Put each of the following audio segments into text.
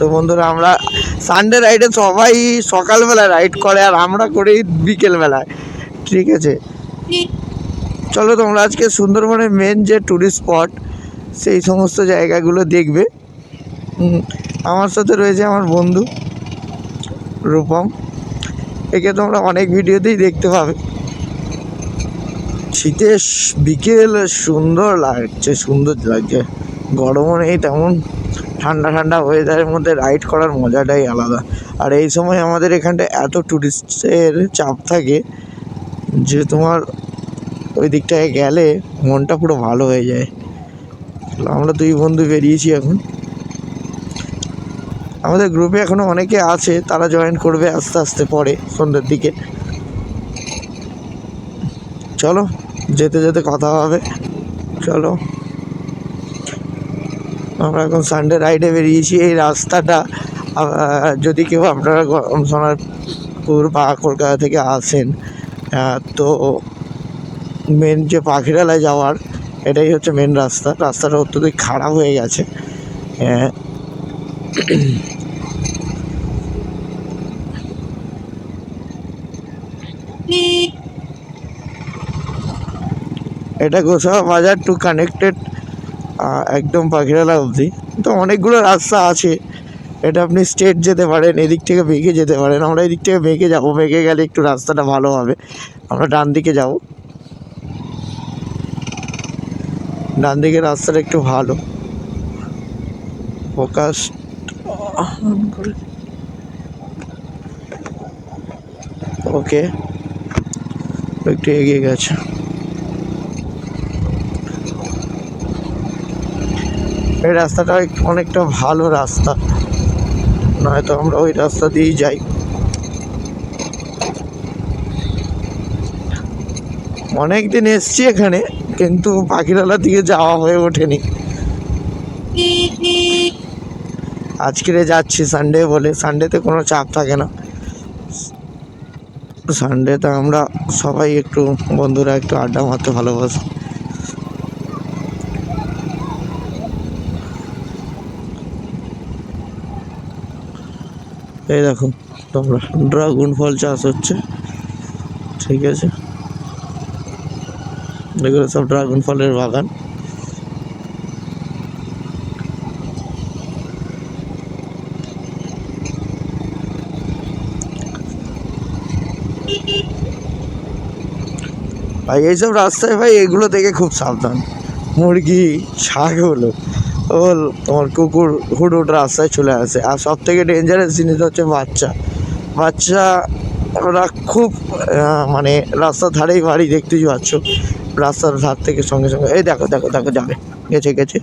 তো বন্ধুরা, আমরা সানডে রাইডে সবাই সকালবেলায় রাইড করে আর আমরা করি বিকেলবেলায়। ঠিক আছে? চলো তোমরা আজকে সুন্দরবনের মেন যে ট্যুরিস্ট স্পট সেই সমস্ত জায়গাগুলো দেখবে। আমার সাথে রয়েছে আমার বন্ধু রূপম। একে তোমরা অনেক ভিডিওতেই দেখতে পাবে। শীতে স- বিকেল সুন্দর লাগছে সুন্দর লাগছে। গরমও নেই তেমন। ঠান্ডা ঠান্ডা ওয়েদারের মধ্যে রাইড করার মজাটাই আলাদা। আর এই সময় আমাদের এখানটা এত ট্যুরিস্টের চাপ থাকে যে তোমার ওই দিকটায় গেলে মনটা পুরো ভালো হয়ে যায়। আমরা দুই বন্ধু বেরিয়েছি এখন। আমাদের গ্রুপে এখনও অনেকে আছে, তারা জয়েন করবে আস্তে আস্তে পরে, সন্ধ্যের দিকে। চলো, যেতে যেতে কথা হবে। চলো। আমরা এখন সানডে রাইডে বেরিয়েছি। এই রাস্তাটা যদি কেউ আপনারা সোনারপুর বা কলকাতা থেকে আসেন তো মেন যে পাখিরালায় যাওয়ার এটাই হচ্ছে মেন রাস্তা। রাস্তাটা অত্যধিক খারাপ হয়ে গেছে। আহ, এটা গোসাবা বাজার টু কানেক্টেড একদম পাখিরালা অবধি। তো অনেকগুলো রাস্তা আছে। এটা আপনি স্টেট যেতে পারেন, এদিক থেকে বেঁকে যেতে পারেন। আমরা এদিক থেকে বেঁকে যাব, বেঁকে গেলে একটু রাস্তাটা ভালো হবে। আমরা ডান দিকে যাব। ডান দিকের রাস্তাটা একটু ভালো। ফোকাস ওকে একটু এগিয়ে গেছে। এই রাস্তাটা অনেকটা ভালো রাস্তা। নয়তো আমরা ওই রাস্তা দিয়েই যাই। অনেক দিন এসছি এখানে, কিন্তু পাখিরালার দিকে যাওয়া হয়ে ওঠেনি। আজকে যাচ্ছি সানডে বলে। সানডেতে কোনো চাপ থাকে না। সানডেতে আমরা সবাই একটু বন্ধুরা একটু আড্ডা মারতে ভালোবাসি। এই দেখো, তোমরা ড্রাগন ফল চাষ হচ্ছে। ঠিক আছে। এগুলো সব ড্রাগন ফলের বাগান। ভাই, এইসব রাস্তায় ভাই এগুলো থেকে খুব সাবধান। মুরগি, ছাগল তোমার কুকুর হুট রাস্তায় চলে আসে। আর সব থেকে ডেঞ্জারাস জিনিস হচ্ছে বাচ্চা। বাচ্চা ওরা খুব মানে রাস্তার ধারেই বাড়ি দেখতেই পাচ্ছ। রাস্তার ধার থেকে সঙ্গে সঙ্গে, এই দেখো দেখো দেখো, যাবে। গেছে গেছে।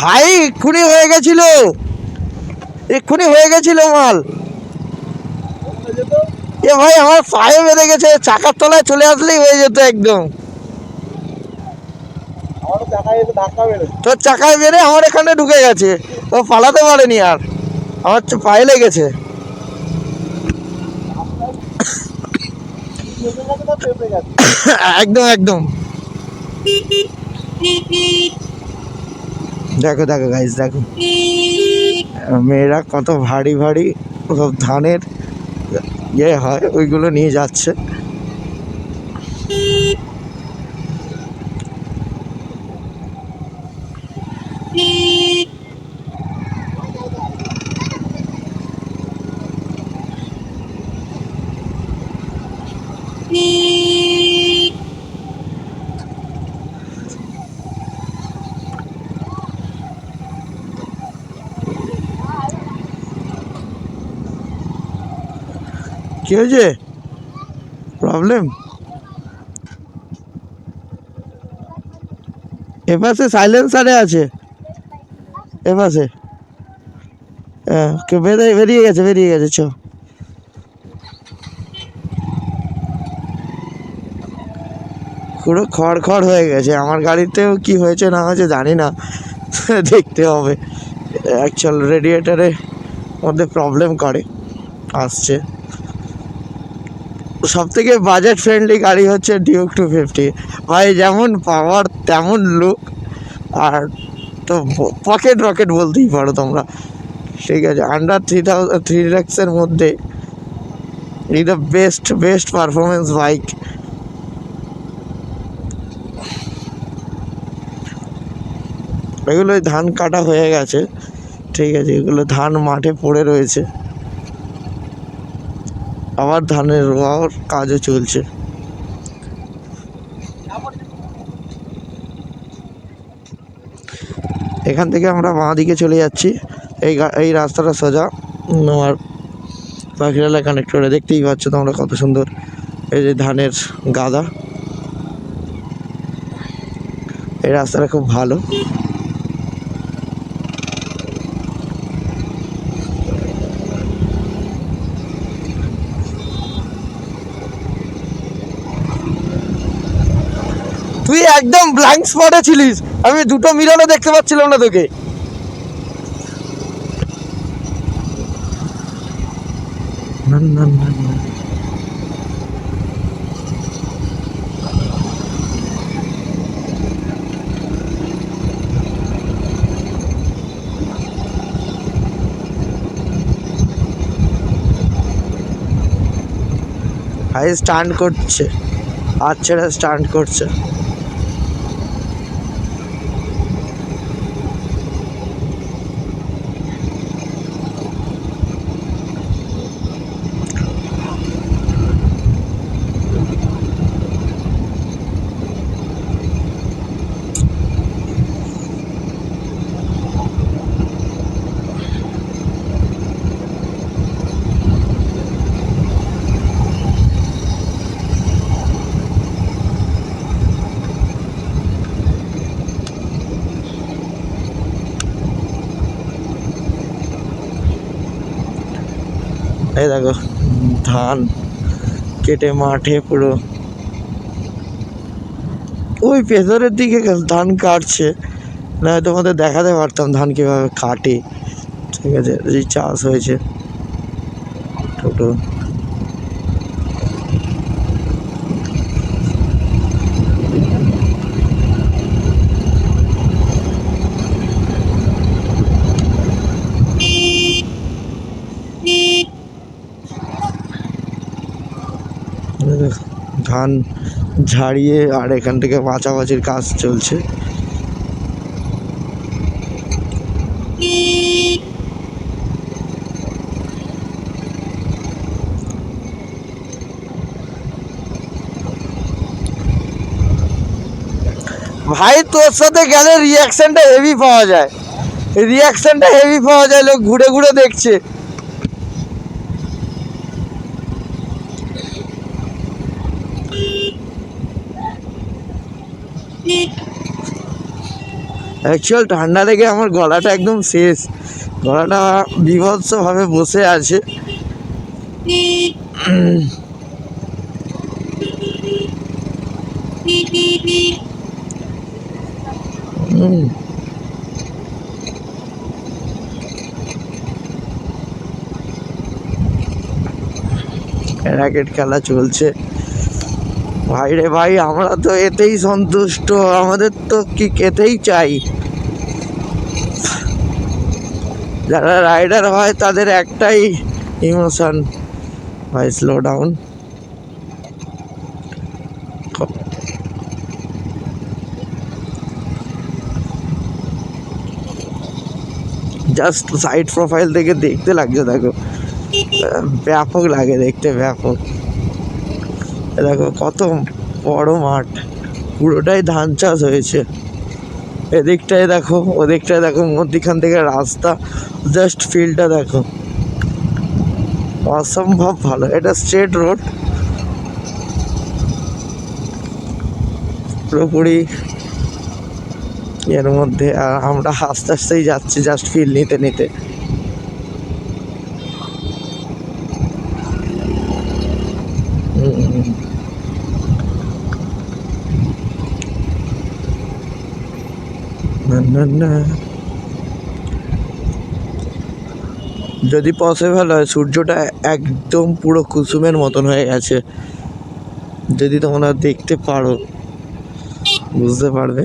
ভাই, এক্ষুনি হয়ে গেছিল। এক্ষুনি হয়ে গেছিল মাল। এ ভাই আমার পায়ে বেঁধে গেছে চাকার তলায় চলে আসলেই হয়ে যেত একদম। তোর চাকায় বেড়ে আমার এখানে ঢুকে গেছে। ও পালাতে পারেনি আর। আমার তো পায়ে লেগেছে। একদম একদম। দেখো দেখো গাইস দেখো। মেয়েরা কত ভারী ভারী। সব ধানের ইয়ে হয় ওইগুলো নিয়ে যাচ্ছে কি হয়েছে? প্রবলেম এপাশে সাইলেন্সারে আছে। এপাশে হ্যাঁ বেরিয়ে বেরিয়ে গেছে বেরিয়ে গেছে, চ। পুরো খড় খড় হয়ে গেছে। আমার গাড়িতেও কি হয়েছে, না হয়েছে, জানি না। দেখতে হবে। অ্যাকচুয়াল রেডিয়েটারে মধ্যে প্রবলেম করে, আসছে। সব থেকে বাজেট ফ্রেন্ডলি গাড়ি হচ্ছে ডিউক টু ফিফটি ভাই, যেমন পাওয়ার তেমন লুক আর তো পকেট রকেট বলতেই পারো তোমরা। ঠিক আছে আন্ডার থ্রি থাউজেন্ড থ্রি ল্যাক্সের মধ্যে। এই the best best performance bike এগুলো ধান কাটা হয়ে গেছে। ঠিক আছে, এগুলো ধান মাঠে পড়ে রয়েছে। আবার ধানের রোয়ার কাজও চলছে। এখান থেকে আমরা বাঁ দিকে চলে যাচ্ছি। এই এই রাস্তাটা সোজা। আমার পাখিরালা কানেক্টরে দেখতেই পাচ্ছ তোমরা কত সুন্দর। এই যে ধানের গাদা। এই রাস্তাটা খুব ভালো। ব্ল্যাঙ্ক স্পটে ছিলিস। আমি দুটো মিররও দেখতে পাচ্ছিলাম না তোকে। ভাই স্টান্ট করছে। আর ছেড়ে স্টান্ট করছে। এই দেখো, ধান কেটে মাঠে পুরো। ওই পেছনের দিকে ধান কাটছে। না তোমাদের দেখাতে পারতাম ধান কীভাবে কাটে। ঠিক আছে চাষ হয়েছে। টোটো এই দেখো, ধান ঝাড়িয়ে আর এখান থেকে বাঁচাবাচির কাজ চলছে। ভাই, তোর সাথে গেলে রিয়াকশনটা হেভি পাওয়া যায়। রিয়াকশনটা হেভি পাওয়া যায়, লোক ঘুরে ঘুরে দেখছে। অ্যাকচুয়াল ঠান্ডা লেগে আমার গলাটা একদম শেষ। গলাটা বিভৎসভাবে বসে আছে। র্যাকেট খেলা চলছে। ভাই রে ভাই, আমরা তো এতেই সন্তুষ্ট। আমাদের তো কি এতেই চাই। যারা রাইডার হয়, তাদের একটাই ইমোশন হয় slow down just side profile থেকে দেখতে লাগছে, দেখো। ব্যাপক লাগে দেখতে, ব্যাপক। দেখো কত বড় মাঠ, পুরোটাই ধান চাষ হয়েছে। এদিকটায় দেখো, ওদিকটায় দেখো, মধ্যিখান থেকে রাস্তা জাস্ট ফিল্ডটা দেখো। অসম্ভব ভালো, এটা স্ট্রেট রোড পুরোপুরি এর মধ্যে, আর আমরা আস্তে আস্তেই যাচ্ছি জাস্ট ফিল নিতে নিতে। যদি পসিবল হয়, সূর্যটা একদম পুরো কুসুমের মতন হয়ে গেছে। যদি তোমরা দেখতে পারো, বুঝতে পারবে।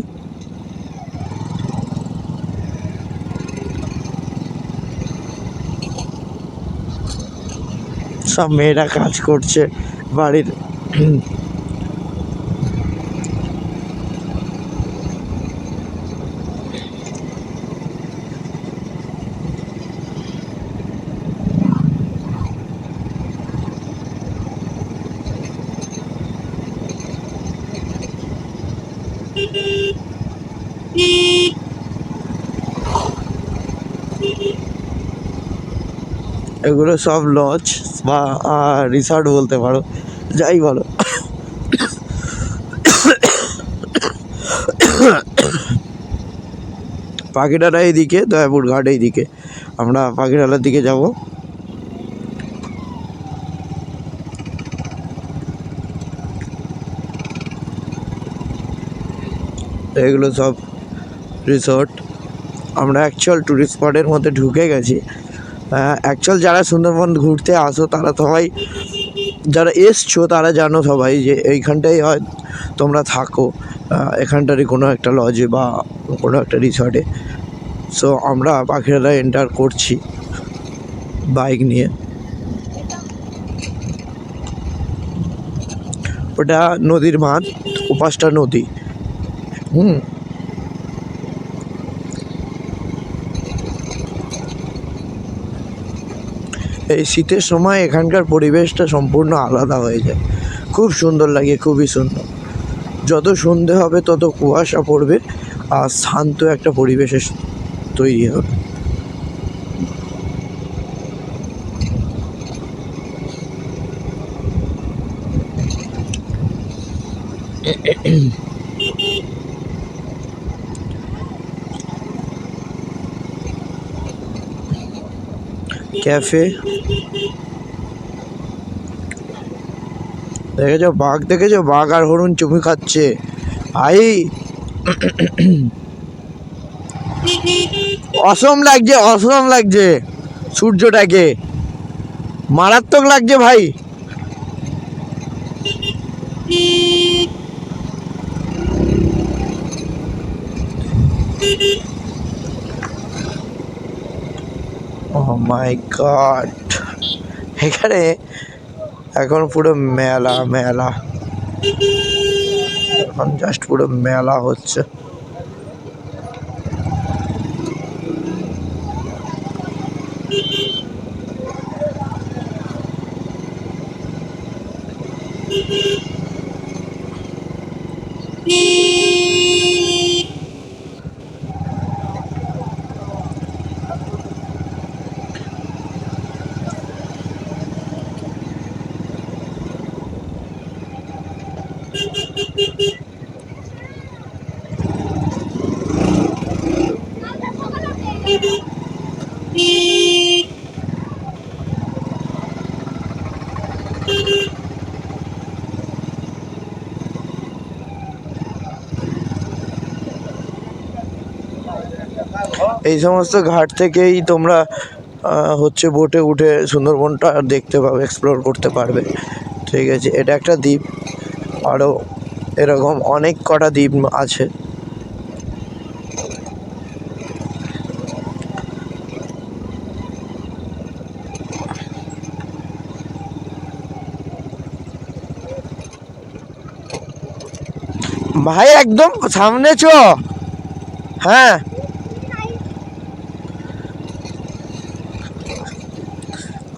সব মেয়েরা কাজ করছে, বাড়ির এগুলো সব লজ বা রিসর্ট বলতে পারো, যাই বলো। পাখিরালা এইদিকে, দয়াপুর ঘাট এইদিকে। আমরা পাখিরালার দিকে যাব। এগুলো সব রিসর্ট আমরা অ্যাকচুয়াল ট্যুরিস্ট স্পটের মধ্যে ঢুকে গেছি। অ্যাকচুয়াল যারা সুন্দরবন ঘুরতে আসো, তারা সবাই, যারা এসছো, তারা জানো সবাই যে এইখানটাই হয়, তোমরা থাকো। এখানটারই কোনো একটা লজে বা কোনো একটা রিসর্টে সো আমরা পাখিরালা এন্টার করছি বাইক নিয়ে। ওটা নদীর বাঁধ উপাসটা নদী। হুম। এই শীতের সময় এখানকার পরিবেশটা সম্পূর্ণ আলাদা হয়ে যায়। খুব সুন্দর লাগে, খুবই সুন্দর। যত সন্ধে হবে, তত কুয়াশা পড়বে আর শান্ত একটা পরিবেশের তৈরি হবে। ক্যাফে। দেখেছ বাঘ দেখেছ? বাঘ আর হরুন চুমি খাচ্ছে। আই। অসম লাগছে অসম লাগছে। সূর্যটাকে। মারাত্মক লাগছে ভাই ও মাই গড এখানে এখন পুরো মেলা মেলা। এখন জাস্ট পুরো মেলা হচ্ছে। এই সমস্ত ঘাট থেকেই তোমরা হচ্ছে বোটে উঠে সুন্দরবনটা দেখতে পাবে এক্সপ্লোর করতে পারবে। ঠিক আছে, এটা একটা দ্বীপ। আরও এরকম অনেক কটা দ্বীপ আছে। ভাই, একদম সামনে চ হ্যাঁ।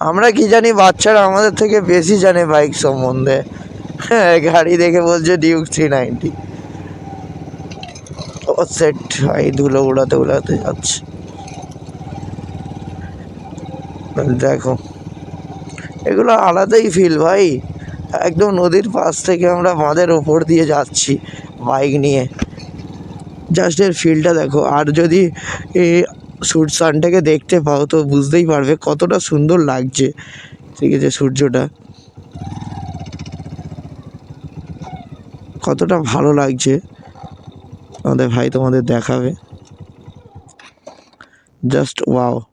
আমরা কি জানি, বাচ্চারা আমাদের থেকে বেশি জানে বাইক সম্বন্ধে। হ্যাঁ গাড়ি দেখে বলছে ডিউক থ্রি নাইনটি ও সেট ভাই ধুলো উড়াতে উড়াতে যাচ্ছে। দেখো, এগুলো আলাদাই ফিল ভাই। একদম নদীর পাশ থেকে আমরা বাঁধের ওপর দিয়ে যাচ্ছি বাইক নিয়ে। জাস্ট এর ফিলটা দেখো, আর যদি সানটাকে দেখতে পাও তো বুঝতেই পারবে কতটা সুন্দর লাগছে। ঠিক আছে, সূর্যটা। কতটা ভালো লাগছে। আমাদের ভাই তোমাদের দেখাবে। Just wow